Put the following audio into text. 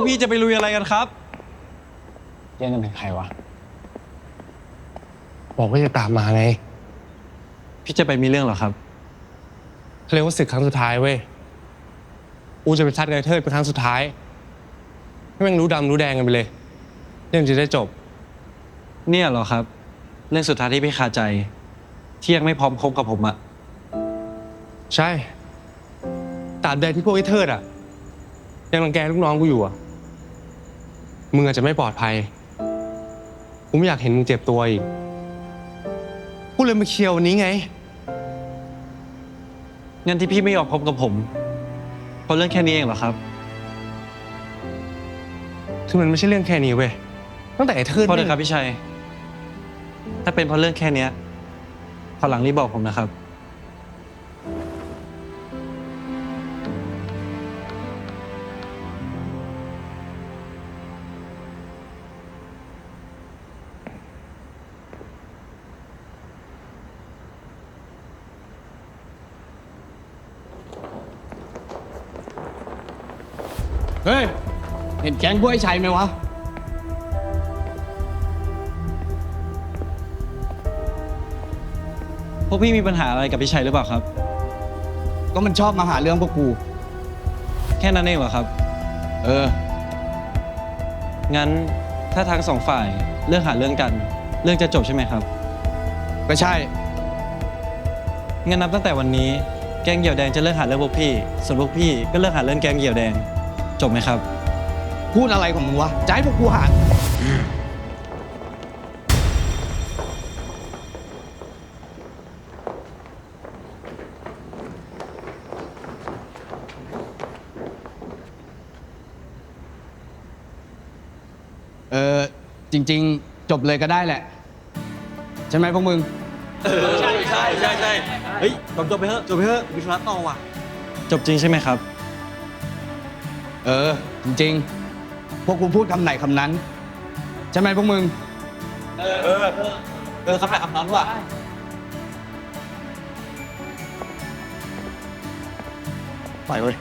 วกพี่จะไปลุยอะไรกันครับแย่งกันถึงใครวะ บอกว่าจะตามมาไงพี่จะไปมีเรื่องเหรอครับ เขาเรียกว่าศึกครั้งสุดท้ายเว้ย อูจะไปซัดกับไอ้เทิดเป็นครั้งสุดท้าย ให้แม่งรู้ดำรู้แดงกันไปเลย เรื่องจะได้จบ เนี่ยเหรอครับ เรื่องสุดท้ายที่พี่คาใจที่ยังไม่พร้อมคบกับผมอะใช่ตราบใดที่พวกไอ้เทิดอะ ยังรังแกลูกน้องกูอยู่อะ มึงอาจจะไม่ปลอดภัย กูไม่อยากเห็นมึงเจ็บตัวอีก กูเลยมาเคลียร์วันนี้ไง งั้นที่พี่ไม่ยอมคบกับผม เพราะเรื่องแค่นี้เองเหรอครับ คือมันไม่ใช่เรื่องแค่นี้เว้ย ตั้งแต่ไอ้เทิดพอเถแม่อะงครับพี่ชัย ถ้าเป็นเพราะเรื่องแค่เนี้ยพอหลังรีบบอกผมนะครับ เฮ้ย เห็นแก๊งพวกไอ้ชัยไหมวะ พวกพี่มีปัญหาอะไรกับพี่ชัยหรือเปล่าครับ ก็มันชอบมาหาเรื่องพวกกู แค่นั้นเองเหรอครับ เออ งั้นถ้าทั้งสองฝ่ายเรื่องหาเรื่องกัน เรื่องจะจบใช่ไหมครับ ก็ใช่ งั้นนับตั้งแต่วันนี้แกงเหยี่ยวแดงจะเลิกหาเรื่องพวกพี่ ส่วนพวกพี่ก็เลิกหาเรื่องแกงเหยี่ยวแดง จบไหมครับ พูดอะไรของมึงวะจะให้พวกกูหาเออจริง ๆ จบเลยก็ได้แหละ ใช่ไหมพวกมึง ใช่ใช่ใช่ใช่เฮ้ยจบจบไปเถอะจบไปเถอะวิศวะต่อว่ะ จบจริงใช่ไหมครับ เออ จริงๆ พวกกูพูดคำไหนคำนั้น ใช่ไหมพวกมึง เออ เออคำไหนคำนั้นว่ะไปเว้ย